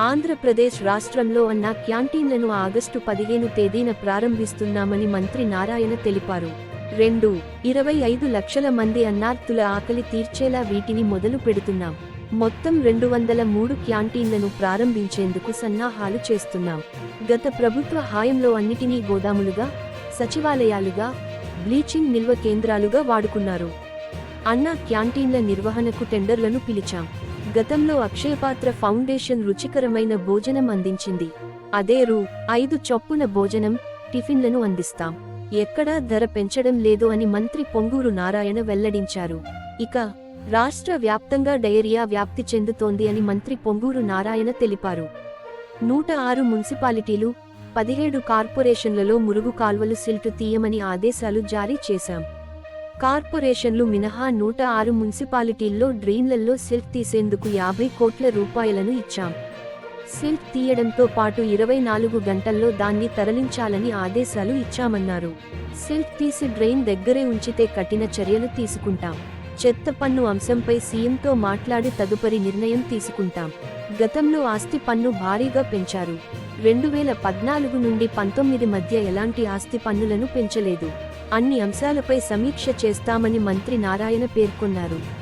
ఆంధ్రప్రదేశ్ రాష్ట్రంలో అన్న క్యాంటీన్లను ఆగస్టు పదిహేను తేదీన ప్రారంభిస్తున్నామని మంత్రి నారాయణ తెలిపారు. రెండు ఇరవై ఐదు లక్షల మంది అన్నార్థుల ఆకలి తీర్చేలా వీటిని మొదలు పెడుతున్నాం. మొత్తం రెండు వందల మూడు క్యాంటీన్లను ప్రారంభించేందుకు సన్నాహాలు చేస్తున్నాం. గత ప్రభుత్వ హాయంలో అన్నిటినీ గోదాములుగా సచివాలయాలుగా బ్లీచింగ్ నిల్వ కేంద్రాలుగా వాడుకున్నారు. అన్నా క్యాంటీన్ల నిర్వహణకు టెండర్లను పిలిచాం. గతంలో అక్షయపాత్ర ఫౌండేషన్ రుచికరమైన భోజనం అందించింది. అదే రూ. ఐదు చొప్పున భోజనం టిఫిన్లను అందిస్తాం. ఎక్కడా ధర పెంచడం లేదు అని మంత్రి పొంగూరు నారాయణ వెల్లడించారు. ఇక రాష్ట్ర వ్యాప్తంగా డయేరియా వ్యాప్తి చెందుతోంది అని మంత్రి పొంగూరు నారాయణ తెలిపారు. నూట ఆరు మున్సిపాలిటీలు పదిహేడు కార్పొరేషన్లలో మురుగు కాల్వలు సిల్టు తీయమని ఆదేశాలు జారీ చేశాం. కార్పొరేషన్లు మినహా నూట ఆరు మున్సిపాలిటీల్లో డ్రెయిన్లలో సిల్క్ తీసేందుకు యాభై కోట్ల రూపాయలను ఇచ్చాం. సిల్క్ తీయడంతో పాటు ఇరవై నాలుగు గంటల్లో దాన్ని తరలించాలని ఆదేశాలు ఇచ్చామన్నారు. సిల్క్ తీసి డ్రెయిన్ దగ్గరే ఉంచితే కఠిన చర్యలు తీసుకుంటాం. చెత్త పన్ను అంశంపై సీఎంతో మాట్లాడి తదుపరి నిర్ణయం తీసుకుంటాం. గతంలో ఆస్తి పన్ను భారీగా పెంచారు. రెండు వేల పద్నాలుగు నుండి పంతొమ్మిది మధ్య ఎలాంటి ఆస్తి పన్నులను పెంచలేదు. అన్ని అంశాలపై సమీక్ష చేస్తామని మంత్రి నారాయణ పేర్కొన్నారు.